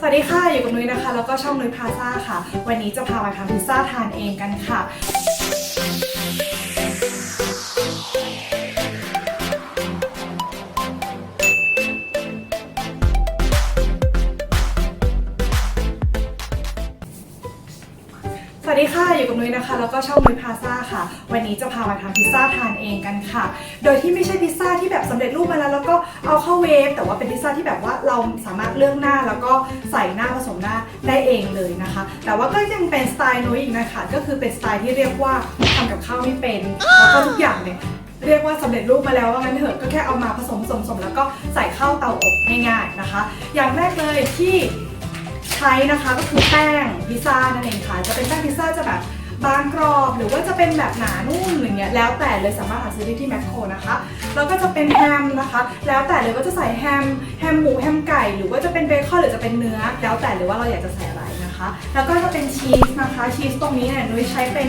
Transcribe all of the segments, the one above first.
สวัสดีค่ะ อยู่กับนุ้ยนะคะ แล้วก็ช่องนุ้ยพาซ่าค่ะ วันนี้จะพามาทำพิซซ่าทานเองกันค่ะ ดีค่ะ อยู่กับนุ้ยนะคะ แล้วก็ช่องนุ้ยพาซ่าค่ะ วันนี้จะพามาทำพิซซ่าทานเองกันค่ะ โดยที่ไม่ใช่พิซซ่าที่แบบสำเร็จรูปมาแล้วแล้วก็เอาเข้าเวฟ แต่ว่าเป็นพิซซ่าที่แบบว่าเราสามารถเลือกหน้าแล้วก็ใส่หน้าผสมหน้าได้เองเลยนะคะ แต่ว่าก็ยังเป็นสไตล์นุ้ยอีกนะคะ ก็คือเป็นสไตล์ที่เรียกว่าทำกับข้าวไม่เป็น แล้วก็ทุกอย่างเนี่ยเรียกว่าสำเร็จรูปมาแล้วว่างั้นเถอะก็แค่เอามาผสมผสมผสมแล้วก็ใส่เข้าเตาอบง่ายๆนะคะ อย่างแรกเลยที่ ใช้นะคะก็คือแป้งพิซซ่านั่นเองค่ะ จะเป็นแป้งพิซซ่าจะแบบบางกรอบหรือว่าจะเป็นแบบหนานุ่มอย่างเงี้ยแล้วแต่เลยสามารถหาซื้อได้ที่แมคโครนะคะแล้วก็จะเป็นแฮมนะคะ แล้วแต่เลยว่าจะใส่แฮมแฮมหมูแฮมไก่ หรือว่าจะเป็นเบคอนหรือจะเป็นเนื้อ แล้วแต่เลยว่าเราอยากจะใส่อะไร นะคะ แล้วก็จะเป็นชีสนะคะ ชีสตรงนี้เนี่ยนุ้ยใช้เป็น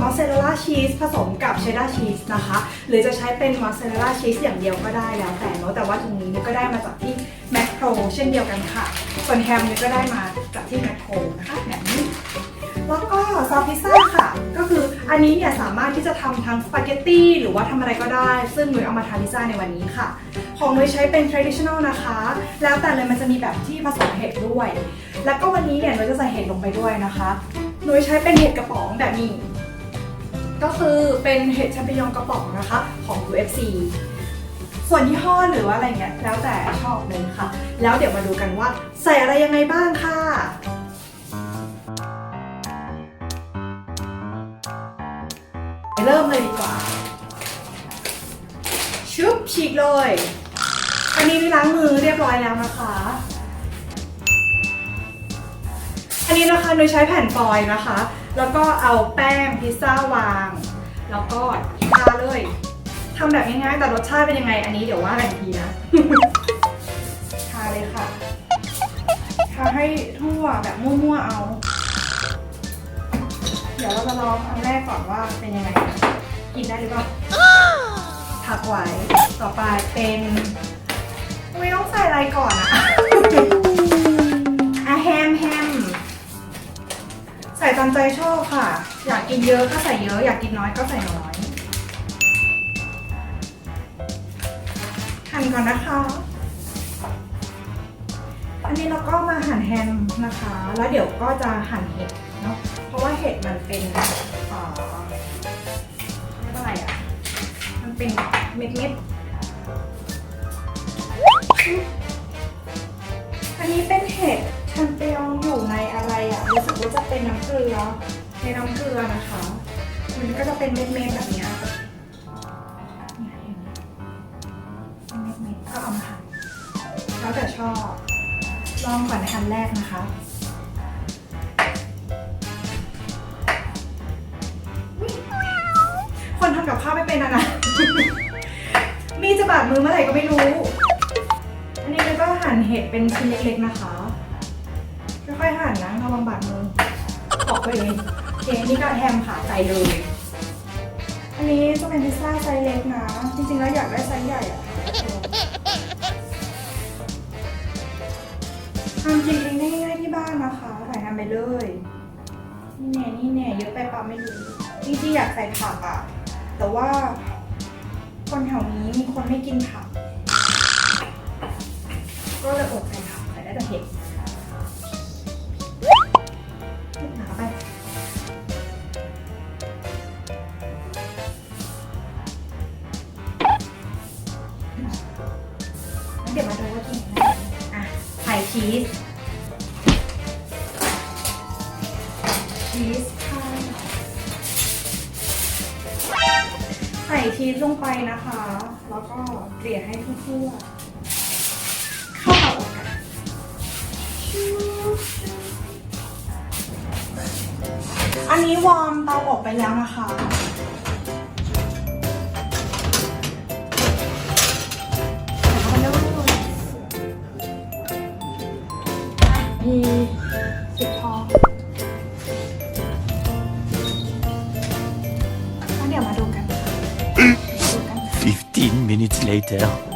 มอสซาเรลล่าชีสผสมกับเชดดาร์ชีสนะคะ หรือจะใช้เป็นมอสซาเรลล่าชีสอย่างเดียวก็ได้แล้วแต่เนาะแต่ว่าตรงนี้นุ้ยก็ได้มาจากที่แมคโครเช่นเดียวกันค่ะ ส่วนแฮมนุ้ยก็ได้มาจากที่แมคโครนะคะแบบนี้แล้วก็ซอสพิซซ่าค่ะ ก็คืออันนี้เนี่ยสามารถที่จะทำทั้งสปาเกตตี้หรือว่าทำอะไรก็ได้ ซึ่งนุ้ยเอามาทำพิซซ่าในวันนี้ค่ะ ของนุ้ยใช้เป็น traditional นะคะ แล้วแต่เลยมันจะมีแบบที่ผสมเห็ดด้วย แล้วก็วันนี้เนี่ยนุ้ยจะใส่เห็ดลงไปด้วยนะคะนุ้ยใช้เป็นเห็ดกระป๋องแบบนี้ ก็คือเป็นเห็ดแชมเปญองกระป๋องนะคะ ของ UFC ส่วนยี่ห้อหรือว่าอะไรเงี้ยแล้วแต่ชอบเลยค่ะ แล้วเดี๋ยวมาดูกันว่าใส่อะไรยังไงบ้างค่ะเริ่มเลยดีกว่า ชุบฉีกเลย อันนี้ล้างมือเรียบร้อยแล้วนะคะ อันนี้นะคะโดยใช้แผ่นฟอยล์นะคะ แล้วก็เอาแป้งพิซซ่าวาง แล้วก็ทาเลยทำแบบง่ายๆแต่รสชาติเป็นยังไง อันนี้เดี๋ยวว่ากันอีกทีนะ ทาเลยค่ะ ทาให้ทั่วแบบมั่วๆเอา เดี๋ยวเราจะลองอันแรกก่อนว่าเป็นยังไง กินได้หรือเปล่าผักไว้ต่อไปเป็น ไม่ต้องใส่อะไรก่อนอะอะ ตามใจชอบค่ะ อยากกินเยอะก็ใส่เยอะ อยากกินน้อยก็ใส่น้อยหั่นก่อนนะคะ อันนี้เราก็มาหั่นแฮมนะคะ แล้วเดี๋ยวก็จะหั่นเห็ดเนาะ เพราะว่าเห็ดมันเป็นเอ่อเรียกว่าอะไรอะ มันเป็นเม็ดเม็ดๆอันนี้เป็นเห็ดแชมเปญอยู่ในอ เป็นน้ำเกลือในน้ำเกลือนะคะมันก็จะเป็นเม็ดๆแบบนี้เม็ดๆก็เอามาหั่นแล้วแต่ชอบลองก่อนในอันแรกนะคะคนทำกับข้าวไม่เป็นอะนะมีจะบาดมือเมื่อไหร่ก็ไม่รู้ อันนี้เลยก็หั่นเห็ดเป็นชิ้นเล็กๆนะคะ ค่อยๆหั่นนะระวังบาดมือ ออกไปเลยโอเคนี่ก็แฮมค่ะใส่เลย อันนี้จะเป็นพิซซ่าไซส์เล็กนะ จริงๆแล้วอยากได้ไซส์ใหญ่อะทำกินเองง่ายๆที่บ้านนะคะใส่ทำไปเลย นี่แน่นี่แน่เยอะไปเปล่าไม่รู้จริงๆอยากใส่ผักอะแต่ว่า คนแถวนี้มีคนไม่กินผัก ก็เลยอดใส่ผักใส่ได้แต่เห็ด ชีส ชีสค่ะใส่ชีสลงไปนะคะ แล้วก็เกลี่ยให้ทั่วๆเข้าเตาอบกันอันนี้วอร์มเตาอบไปแล้วนะคะ มีสิบพอแล้วเดี๋ยวมาดูกันค่ะดูกัน15 minutes later.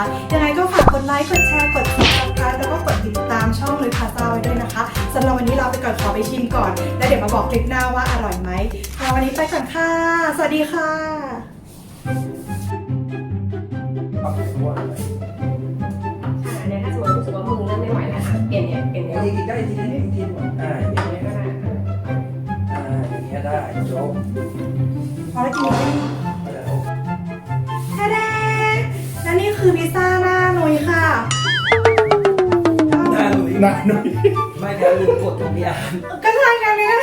นะคะยังไงก็ฝากกดไลค์กดแชร์กด subscribe แล้วก็กดติดตามช่องเลยพาซาไว้ด้วยนะคะสำหรับวันนี้เราไปก่อนขอไปชิมก่อน แล้วเดี๋ยวมาบอกคลิปหน้าว่าอร่อยไหมค่ะวันนี้ไปก่อนค่ะ สวัสดีค่ะ อันเนี้ยถ้าสมมติรู้สึกว่ามึงเริ่มไม่ไหวแล้วค่ะเปลี่ยนเนี่ยเปลี่ยนเนี่ยอีกได้ทีนี้ทีนึงอ่าอย่างเปลี่ยนเงี้ยเนี่ยก็ได้อ่าอย่างเงี้ยได้จบ พอแล้วกินได้แล้ว หน้าหนุ่ยหน้าหนุ่ยไม่เดี๋ยวลืมกดตรงนี้อะก็ใช่ไงเนี่ย